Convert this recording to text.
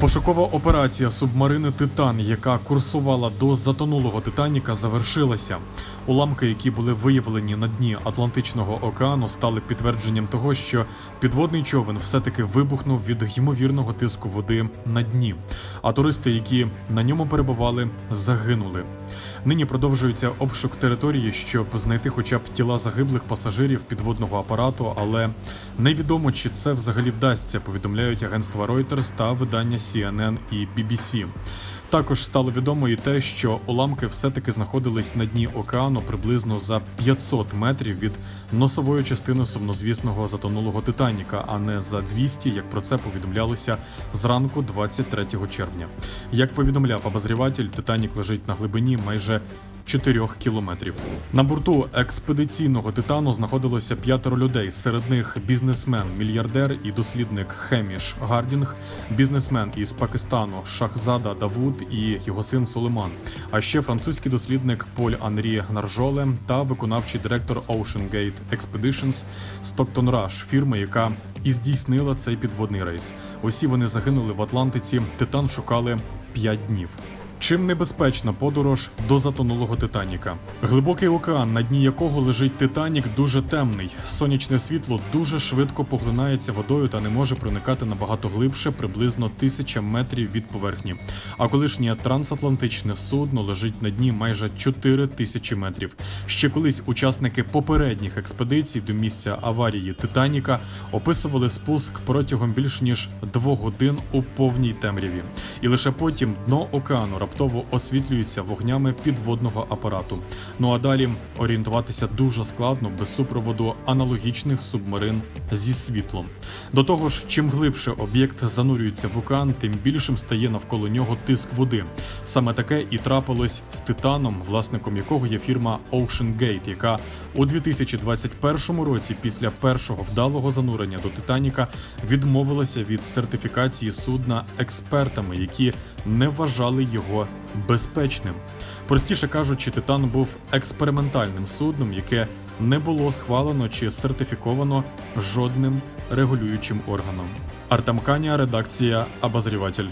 Пошукова операція субмарини Титан, яка курсувала до затонулого Титаніка, завершилася. Уламки, які були виявлені на дні Атлантичного океану, стали підтвердженням того, що підводний човен все-таки вибухнув від ймовірного тиску води на дні. А туристи, які на ньому перебували, загинули. Нині продовжується обшук території, щоб знайти хоча б тіла загиблих пасажирів підводного апарату, але невідомо, чи це взагалі вдасться, повідомляють агентства Reuters та видання CNN і BBC. Також стало відомо і те, що уламки все-таки знаходились на дні океану приблизно за 500 метрів від носової частини сумнозвісного затонулого Титаніка, а не за 200, як про це повідомлялося зранку 23 червня. Як повідомляв обозріватель, Титанік лежить на глибині майже 4 кілометрів. На борту експедиційного титану знаходилося п'ятеро людей. Серед них бізнесмен, мільярдер і дослідник Хеміш Гардінг, бізнесмен із Пакистану Шахзада Давуд і його син Сулейман. А ще французький дослідник Поль Анрі Наржоле та виконавчий директор Ocean Gate Expeditions Стоктон Раш, фірми, яка і здійснила цей підводний рейс. Усі вони загинули в Атлантиці. Титан шукали 5 днів. Чим небезпечна подорож до затонулого Титаніка? Глибокий океан, на дні якого лежить Титанік, дуже темний. Сонячне світло дуже швидко поглинається водою та не може проникати набагато глибше, приблизно тисяча метрів від поверхні. А колишнє трансатлантичне судно лежить на дні майже 4 тисячі метрів. Ще колись учасники попередніх експедицій до місця аварії Титаніка описували спуск протягом більш ніж двох годин у повній темряві, і лише потім дно океану раптово освітлюється вогнями підводного апарату. Ну а далі орієнтуватися дуже складно без супроводу аналогічних субмарин зі світлом. До того ж, чим глибше об'єкт занурюється в океан, тим більшим стає навколо нього тиск води. Саме таке і трапилось з Титаном, власником якого є фірма Ocean Gate, яка у 2021 році, після першого вдалого занурення до Титаніка, відмовилася від сертифікації судна експертами, які не вважали його безпечним. Простіше кажучи, Титан був експериментальним судном, яке не було схвалено чи сертифіковано жодним регулюючим органом. Артем редакція Обозріватель.